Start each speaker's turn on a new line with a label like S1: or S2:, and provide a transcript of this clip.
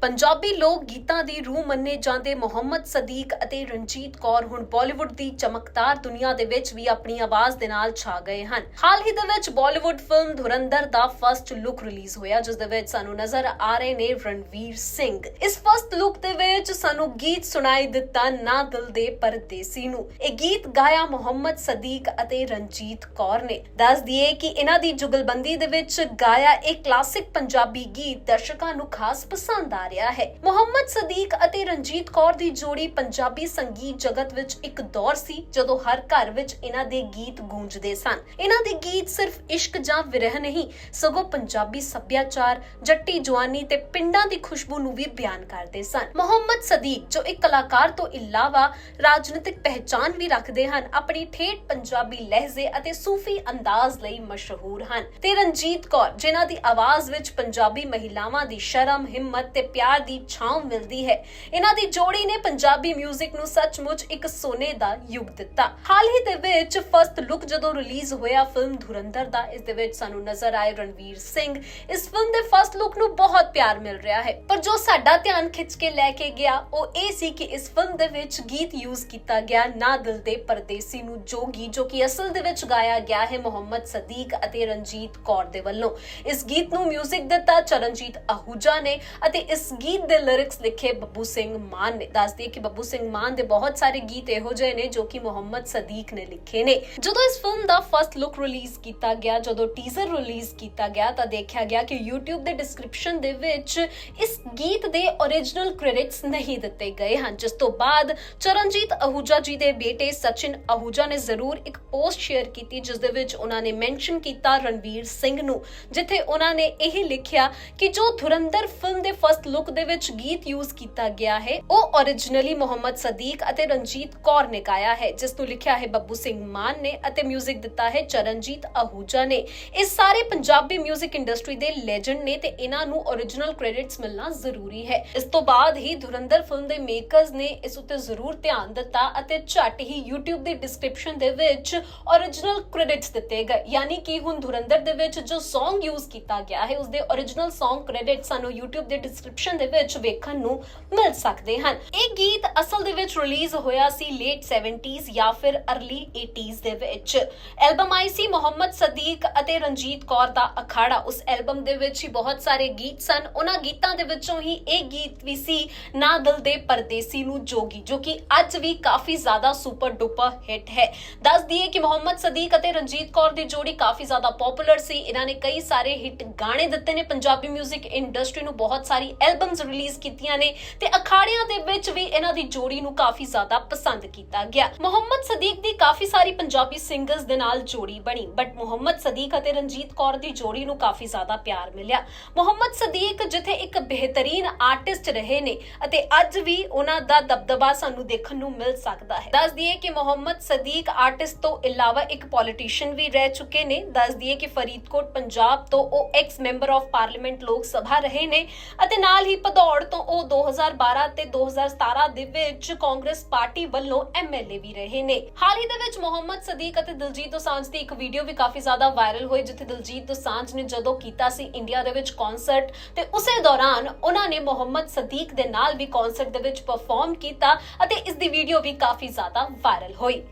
S1: ਪੰਜਾਬੀ ਲੋਕ ਗੀਤਾਂ ਦੀ ਰੂਹ ਮੰਨੇ ਜਾਂਦੇ ਮੁਹੰਮਦ ਸਦੀਕ ਅਤੇ ਰਣਜੀਤ ਕੌਰ ਹੁਣ ਬਾਲੀਵੁੱਡ ਦੀ ਚਮਕਦਾਰ ਦੁਨੀਆ ਦੇ ਵਿੱਚ ਵੀ ਆਪਣੀ ਆਵਾਜ਼ ਦੇ ਨਾਲ ਛਾ ਗਏ ਹਨ। ਹਾਲ ਹੀ ਦੇ ਵਿੱਚ ਬਾਲੀਵੁੱਡ ਫਿਲਮ ਧੁਰੰਧਰ ਦਾ ਫਰਸਟ ਲੁੱਕ ਰਿਲੀਜ਼ ਹੋਇਆ, ਜਿਸ ਦੇ ਵਿੱਚ ਸਾਨੂੰ ਨਜ਼ਰ ਆ ਰਹੇ ਨੇ ਰਣਵੀਰ ਸਿੰਘ। ਇਸ ਫਰਸਟ ਲੁੱਕ ਦੇ ਵਿੱਚ ਸਾਨੂੰ ਗੀਤ ਸੁਣਾਈ ਦਿੱਤਾ ਨਾ ਦਿਲ ਦੇ ਪਰਦੇਸੀ ਨੂੰ। ਇਹ ਗੀਤ ਗਾਇਆ ਮੁਹੰਮਦ ਸਦੀਕ ਅਤੇ ਰਣਜੀਤ ਕੌਰ ਨੇ। ਦੱਸ ਦਈਏ ਕਿ ਇਹਨਾਂ ਦੀ ਜੁਗਲਬੰਦੀ ਦੇ ਵਿੱਚ ਗਾਇਆ ਇਹ ਕਲਾਸਿਕ ਪੰਜਾਬੀ ਗੀਤ ਦਰਸ਼ਕਾਂ ਨੂੰ ਖਾਸ ਪਸੰਦ ਆ ਰਿਹਾ ਹੈ। ਮੁਹੰਮਦ ਸਦੀਕ ਅਤੇ ਰਣਜੀਤ ਕੌਰ ਦੀ ਜੋੜੀ ਪੰਜਾਬੀ ਸੰਗੀਤ ਜਗਤ ਵਿੱਚ ਇੱਕ ਦੌਰ ਸੀ, ਜਦੋਂ ਹਰ ਘਰ ਵਿੱਚ ਇਹਨਾਂ ਦੇ ਗੀਤ ਗੂੰਜਦੇ ਸਨ। ਇਹਨਾਂ ਦੇ ਗੀਤ ਸਿਰਫ ਇਸ਼ਕ ਜਾਂ ਵਿਰਹ ਨਹੀਂ, ਸਗੋਂ ਪੰਜਾਬੀ ਸੱਭਿਆਚਾਰ, ਜੱਟੀ ਜਵਾਨੀ ਤੇ ਪਿੰਡਾਂ ਦੀ ਖੁਸ਼ਬੂ ਨੂੰ ਵੀ ਬਿਆਨ ਕਰਦੇ ਸਨ। ਮੁਹੰਮਦ ਸਦੀਕ, ਜੋ ਇੱਕ ਕਲਾਕਾਰ ਤੋਂ ਇਲਾਵਾ ਰਾਜਨੀਤਿਕ ਪਹਿਚਾਨ ਵੀ ਰੱਖਦੇ ਹਨ, ਆਪਣੀ ਠੇਠ ਪੰਜਾਬੀ ਲਹਿਜ਼ੇ ਅਤੇ ਸੂਫੀ ਅੰਦਾਜ਼ ਲਈ ਮਸ਼ਹੂਰ ਹਨ। ਤੇ ਰਣਜੀਤ ਕੌਰ, ਜਿਨ੍ਹਾਂ ਦੀ ਆਵਾਜ਼ ਵਿੱਚ ਪੰਜਾਬੀ ਮਹਿਲਾਵਾਂ ਦੀ ਸ਼ਰਮ, ਹਿੰਮਤ ਤੇ ਪਿਆਰ ਦੀ ਛਾਂ ਮਿਲਦੀ ਹੈ ਇਹਨਾਂ ਦੀ ਜੋੜੀ ਨੇ ਪੰਜਾਬੀ 뮤직 ਨੂੰ ਸੱਚਮੁੱਚ ਇੱਕ ਸੋਨੇ ਦਾ ਯੁੱਗ ਦਿੱਤਾ ਹਾਲ ਹੀ ਦੇ ਵਿੱਚ ਫਸਟ ਲੁੱਕ ਜਦੋਂ ਰਿਲੀਜ਼ ਹੋਇਆ ਫਿਲਮ ਧੁਰੰਧਰ ਦਾ ਇਸ ਦੇ ਵਿੱਚ ਸਾਨੂੰ ਨਜ਼ਰ ਆਏ ਰਣਵੀਰ ਸਿੰਘ ਇਸ ਫਿਲਮ ਦੇ ਫਸਟ ਲੁੱਕ ਨੂੰ ਬਹੁਤ ਪਿਆਰ ਮਿਲ ਰਿਹਾ ਹੈ ਪਰ ਜੋ ਸਾਡਾ ਧਿਆਨ ਖਿੱਚ ਕੇ ਲੈ ਕੇ ਗਿਆ ਉਹ ਇਹ ਸੀ ਕਿ ਇਸ ਫਿਲਮ ਦੇ ਵਿੱਚ ਗੀਤ ਯੂਜ਼ ਕੀਤਾ ਗਿਆ ਨਾ ਦਿਲ ਦੇ ਪਰਦੇਸੀ ਨੂੰ ਜੋਗੀ ਜੋ ਕਿ ਅਸਲ ਦੇ ਵਿੱਚ ਗਾਇਆ ਗਿਆ ਹੈ ਮੁਹੰਮਦ ਸਦੀਕ ਅਤੇ ਰਣਜੀਤ ਕੌਰ ਦੇ ਵੱਲੋਂ ਇਸ ਗੀਤ ਨੂੰ 뮤직 ਦਿੱਤਾ ਚਰਨਜੀਤ ਆਹੂਜਾ ਨੇ ਅਤੇ ਇਸ ਗੀਤ ਦੇ ਲਿਰਿਕਸ ਲਿਖੇ ਬੱਬੂ ਸਿੰਘ ਮਾਨ ਨੇ। ਦੱਸਦੀ ਕਿ ਬੱਬੂ ਸਿੰਘ ਮਾਨ ਦੇ ਬਹੁਤ ਸਾਰੇ ਗੀਤ ਇਹੋ ਜਿਹੇ ਨੇ ਜੋ ਕਿ ਮੁਹੰਮਦ ਸਦੀਕ ਨੇ ਲਿਖੇ ਨੇ। ਜਦੋਂ ਇਸ ਫਿਲਮ ਦਾ ਫਰਸਟ ਲੁੱਕ ਰਿਲੀਜ਼ ਕੀਤਾ ਗਿਆ, ਜਦੋਂ ਟੀਜ਼ਰ ਰਿਲੀਜ਼ ਕੀਤਾ ਗਿਆ, ਤਾਂ ਦੇਖਿਆ ਗਿਆ ਕਿ YouTube ਦੇ ਡਿਸਕ੍ਰਿਪਸ਼ਨ ਦੇ ਵਿੱਚ ਇਸ ਗੀਤ ਦੇ origignal ਕ੍ਰੈਡਿਟਸ ਨਹੀਂ ਦਿੱਤੇ ਗਏ ਹਨ। ਜਿਸ ਤੋਂ ਬਾਅਦ ਚਰਨਜੀਤ ਆਹੂਜਾ ਜੀ ਦੇ ਬੇਟੇ ਸਚਿਨ ਆਹੂਜਾ ਨੇ ਜ਼ਰੂਰ ਇੱਕ ਪੋਸਟ ਸ਼ੇਅਰ ਕੀਤੀ, ਜਿਸ ਦੇ ਵਿੱਚ ਉਹਨਾਂ ਨੇ ਮੈਂਸ਼ਨ ਕੀਤਾ ਰਣਵੀਰ ਸਿੰਘ ਨੂੰ, ਜਿੱਥੇ ਉਹਨਾਂ ਨੇ ਇਹ ਲਿਖਿਆ ਕਿ ਜੋ ਧੁਰੰਧਰ ਫਿਲਮ ਦੇ ਫਰਸਟ ਲੁੱਕ ਦੇ ਵਿੱਚ ਗੀਤ ਯੂਜ਼ ਕੀਤਾ ਗਿਆ ਹੈ ਉਹ originally ਮੁਹੰਮਦ ਸਦੀਕ ਅਤੇ ਰਣਜੀਤ ਕੌਰ ਨੇ ਗਾਇਆ ਹੈ ਜਿਸ ਨੂੰ ਲਿਖਿਆ ਹੈ ਬੱਬੂ ਸਿੰਘ ਮਾਨ ਨੇ ਅਤੇ 뮤직 ਦਿੱਤਾ ਹੈ ਚਰਨਜੀਤ ਆਹੂਜਾ ਨੇ ਇਹ ਸਾਰੇ ਪੰਜਾਬੀ 뮤직 ਇੰਡਸਟਰੀ ਦੇ ਲੈਜੈਂਡ ਨੇ ਤੇ ਇਹਨਾਂ ਨੂੰ origignal ਕ੍ਰੈਡਿਟਸ ਮਿਲਣਾ ਜ਼ਰੂਰੀ ਹੈ ਇਸ ਤੋਂ ਬਾਅਦ ਹੀ ਧੁਰੰਧਰ ਫਿਲਮ ਦੇ ਮੇਕਰਸ ਨੇ ਇਸ ਉੱਤੇ ਜ਼ਰੂਰ ਧਿਆਨ ਦਿੱਤਾ ਅਤੇ ਝੱਟ ਹੀ YouTube ਦੇ ਡਿਸਕ੍ਰਿਪਸ਼ਨ ਦੇ ਵਿੱਚ origignal ਕ੍ਰੈਡਿਟਸ ਦਿੱਤੇ ਗਏ ਯਾਨੀ ਕਿ ਹੁਣ ਧੁਰੰਧਰ ਦੇ ਵਿੱਚ ਜੋ Song ਯੂਜ਼ ਕੀਤਾ ਗਿਆ ਹੈ ਉਸ ਦੇ origignal Song ਕ੍ਰੈਡਿਟ ਸਾਨੂੰ YouTube ਦੇ ਡਿਸਕ੍ਰਿਪਸ਼ਨ ਫੰਕਸ਼ਨ ਦੇ ਵਿੱਚ ਵੇਖਣ ਨੂੰ ਮਿਲ ਸਕਦੇ ਹਨ। ਇਹ ਗੀਤ ਅਸਲ ਦੇ ਵਿੱਚ ਰਿਲੀਜ਼ ਹੋਇਆ ਸੀ ਲੇਟ 70s ਜਾਂ ਫਿਰ अर्ਲੀ 80s ਦੇ ਵਿੱਚ। ਐਲਬਮ ਆਈ ਸੀ ਮੁਹੰਮਦ ਸਦੀਕ ਅਤੇ ਰਣਜੀਤ ਕੌਰ ਦਾ ਅਖਾੜਾ। ਉਸ ਐਲਬਮ ਦੇ ਵਿੱਚ ਹੀ ਬਹੁਤ ਸਾਰੇ ਗੀਤ ਸਨ। ਉਹਨਾਂ ਗੀਤਾਂ ਦੇ ਵਿੱਚੋਂ ਹੀ ਇਹ ਗੀਤ ਵੀ ਸੀ, ਨਾ ਦਿਲ ਦੇ ਪਰਦੇਸੀ ਨੂੰ ਜੋਗੀ, ਜੋ ਕਿ ਅੱਜ ਵੀ ਕਾਫੀ ਜ਼ਿਆਦਾ ਸੁਪਰ ਡੁਪਰ ਹਿੱਟ ਹੈ। ਦੱਸ ਦਈਏ ਕਿ ਮੁਹੰਮਦ ਸਦੀਕ ਅਤੇ ਰਣਜੀਤ ਕੌਰ ਦੀ ਜੋੜੀ ਕਾਫੀ ਜ਼ਿਆਦਾ ਪਪੂਲਰ ਸੀ। ਇਹਨਾਂ ਨੇ ਕਈ ਸਾਰੇ ਹਿੱਟ ਗਾਣੇ ਦਿੱਤੇ ਨੇ। ਪੰਜਾਬੀ 뮤직 ਇੰਡਸਟਰੀ ਨੂੰ ਬਹੁਤ ਸਾਰੀ ਐਲਬਮ ਐਲਬਮਸ ਰਿਲੀਜ਼ ਕੀਤੀਆਂ ਨੇ ਤੇ ਅਖਾੜਿਆਂ ਦੇ ਵਿੱਚ ਵੀ ਇਹਨਾਂ ਦੀ ਜੋੜੀ ਨੂੰ ਕਾਫੀ ਜ਼ਿਆਦਾ ਪਸੰਦ ਕੀਤਾ ਗਿਆ। ਮੁਹੰਮਦ ਸਦੀਕ ਦੀ ਕਾਫੀ ਸਾਰੀ ਪੰਜਾਬੀ ਸਿੰਗਰਸ ਦੇ ਨਾਲ ਜੋੜੀ ਬਣੀ ਬਟ ਮੁਹੰਮਦ ਸਦੀਕ ਅਤੇ ਰਣਜੀਤ ਕੌਰ ਦੀ ਜੋੜੀ ਨੂੰ ਕਾਫੀ ਜ਼ਿਆਦਾ ਪਿਆਰ ਮਿਲਿਆ। ਮੁਹੰਮਦ ਸਦੀਕ ਜਿੱਥੇ ਇੱਕ ਬਿਹਤਰੀਨ ਆਰਟਿਸਟ ਰਹੇ ਨੇ ਅਤੇ ਅੱਜ ਵੀ ਉਹਨਾਂ ਦਾ ਦਬਦਬਾ ਸਾਨੂੰ ਦੇਖਣ ਨੂੰ ਮਿਲ ਸਕਦਾ ਹੈ। ਦੱਸ ਦਈਏ ਕਿ ਮੁਹੰਮਦ ਸਦੀਕ ਆਰਟਿਸਟ ਤੋਂ ਇਲਾਵਾ ਇੱਕ ਪੋਲੀਟੀਸ਼ੀਅਨ ਵੀ ਰਹਿ ਚੁੱਕੇ ਨੇ। ਦੱਸ ਦਈਏ ਕਿ ਫਰੀਦਕੋਟ, ਪੰਜਾਬ ਤੋਂ ਉਹ ਐਕਸ ਮੈਂਬਰ ਆਫ ਪਾਰਲੀਮੈਂਟ ਲੋਕ ਸਭਾ ਰਹੇ ਨੇ ਅਤੇ ਨਾਲ ਹੀ ਭਦੌੜ ਤੋਂ ਉਹ 2012 ਤੇ 2017 ਦੇ ਵਿੱਚ ਕਾਂਗਰਸ ਪਾਰਟੀ ਵੱਲੋਂ ਐਮਐਲਏ ਵੀ ਰਹੇ ਨੇ। ਹਾਲ ਹੀ ਦੇ ਵਿੱਚ ਮੁਹੰਮਦ ਸਦੀਕ ਅਤੇ ਦਿਲਜੀਤ ਦੋਸਾਂਝ ਦੀ ਇੱਕ ਵੀਡੀਓ ਵੀ ਕਾਫੀ ਜ਼ਿਆਦਾ ਵਾਇਰਲ ਹੋਈ, ਜਿੱਥੇ ਦਿਲਜੀਤ ਦੋਸਾਂਝ ਨੇ ਜਦੋਂ ਕੀਤਾ ਸੀ ਇੰਡੀਆ ਦੇ ਵਿੱਚ ਕਨਸਰਟ ਤੇ ਉਸੇ ਦੌਰਾਨ ਉਹਨਾਂ ਨੇ ਮੁਹੰਮਦ ਸਦੀਕ ਦੇ ਨਾਲ ਵੀ ਕਨਸਰਟ ਦੇ ਵਿੱਚ ਪਰਫਾਰਮ ਕੀਤਾ ਅਤੇ ਇਸ ਦੀ ਵੀਡੀਓ ਵੀ ਕਾਫੀ ਜ਼ਿਆਦਾ ਵਾਇਰਲ ਹੋਈ।